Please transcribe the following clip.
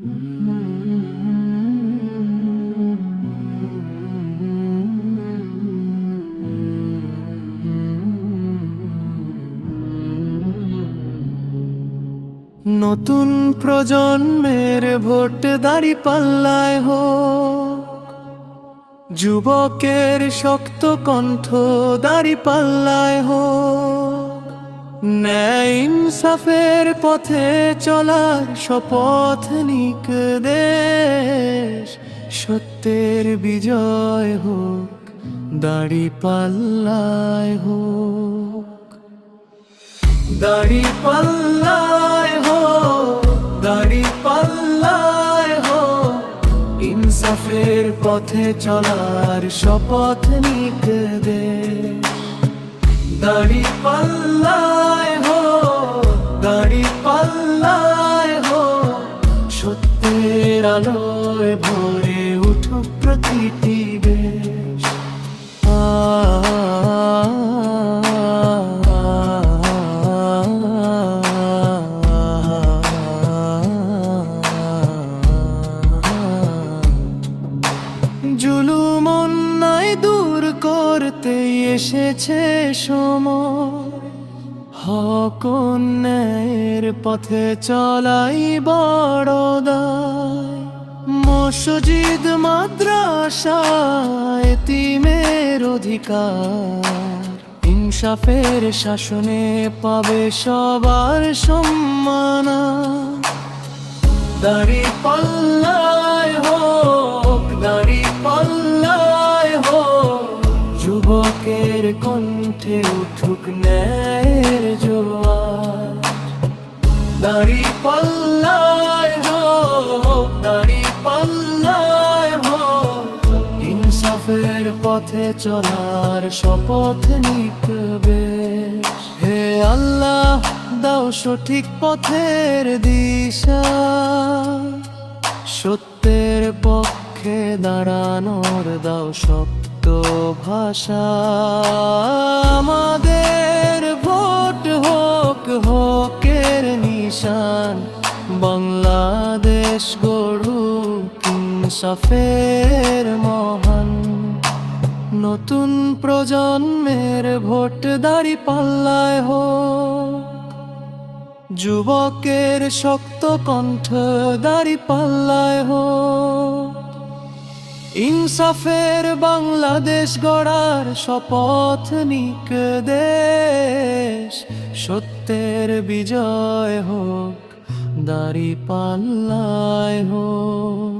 নতুন প্রজন্মের ভোট দাঁড়ি পাল্লায় হোক যুবকের শক্ত কণ্ঠ দাঁড়ি পাল্লায় হোক। ন্যায় ইনসাফের পথে চলার শপথ নিক দেশ সত্যের বিজয় হোক, দাড়ি পাল্লায় হোক। দাড়ি পাল্লায় হো দাড়ি পাল্লায় হো ইনসাফের পথে চলার শপথ নিতে দে দাড়ি পাল্লায় সত্যের আলোয় ভরে উঠুক প্রতিটি বেশ। জুলুম অন্যায় দূর করতে এসেছে সময়। হক অন্যায়ের পথে চলাই বড় দায়। মসজিদ মাদ্রাসায় তিমের অধিকার। ইনসাফের শাসনে পাবে সবার সম্মান দাড়ি পাল্লায় কণ্ঠে উঠুক ন্যায়ের জোয়ার। দাড়ি পাল্লায় হোক দাড়ি পাল্লায় ইনসাফের পথে চলার শপথ নিকবে। হে আল্লাহ, দাও সঠিক পথের দিশা। সত্যের পক্ষে দাঁড়ানোর দাও শক্ত ভাষা। আমাদের ভোট হোক, হোকের নিশান। বাংলাদেশ গড়ুক ইনসাফের মহান। নতুন প্রজন্মের ভোট দাঁড়ি পাল্লায় হোক। যুবকের শক্ত কণ্ঠ দাড়ি পাল্লায় হোক। ইনসাফের বাংলাদেশ গড়ার শপথ নিক দেশ সত্যের বিজয় হোক দাড়ি পাল্লায় হোক।